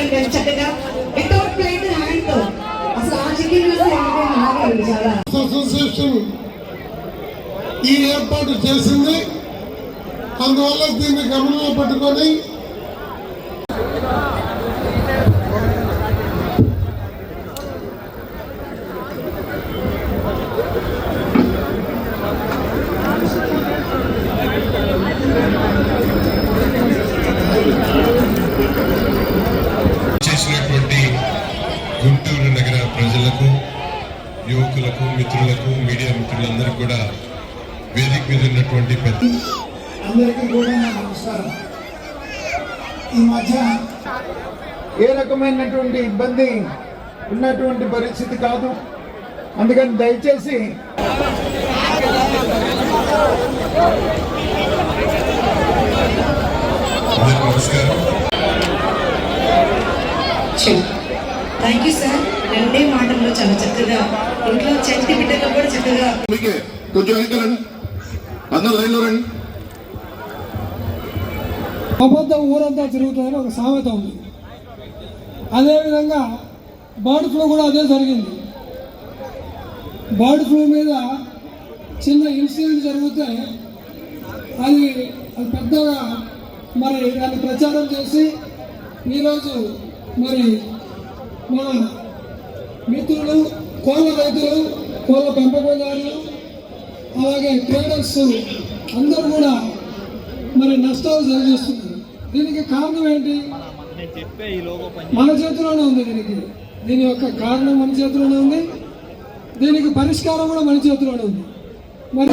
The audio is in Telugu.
చూడండి ఎంత చక్కగా వితౌట్ ప్లేట్ హ్యాండ్తో అసలు ఆ చికెన్ అసోసియేషన్ ఈ ఏర్పాటు చేసింది. అందువల్ల దీన్ని గమనంలో పెట్టుకొని చేసినటువంటి గుంటూరు నగర ప్రజలకు యువకులకు మిత్రులకు మీడియా మిత్రులందరికీ కూడా వేదిక మీద ఉన్నటువంటి పెద్ద అందరికీ కూడా నా నమస్కారం. ఈ మధ్య ఏ రకమైనటువంటి ఇబ్బంది ఉన్నటువంటి పరిస్థితి కాదు. అందుకని దయచేసి అందరికీ థ్యాంక్ యూ సార్ రెండే మాటల్లో చాలా చక్కగా ఇంట్లో చంటి బిడ్డలు కూడా చక్కగా. మీకే కొంచెం అందరూ లైన్లో రండి. అబద్ధం ఊరంతా తిరుగుతుందని ఒక సామెత ఉంది. అదేవిధంగా బర్డ్ ఫ్లూ కూడా అదే జరిగింది. బర్డ్ ఫ్లూ మీద చిన్న ఇన్సిడెంట్ జరిగితే అది అది పెద్దగా మరి దాన్ని ప్రచారం చేసి ఈరోజు మరి మన మిత్రులు కోళ్ళ రైతులు కోళ్ళ పెంపకందారులు అలాగే ట్రేడర్స్ అందరూ కూడా మరి నష్టాలు జరిగిస్తున్నారు. దీనికి కారణం ఏంటి? మన చేతిలోనే ఉంది దీనికి. దీని యొక్క కారణం మన చేతిలోనే ఉంది. దీనికి పరిష్కారం కూడా మన చేతిలోనే ఉంది. మరి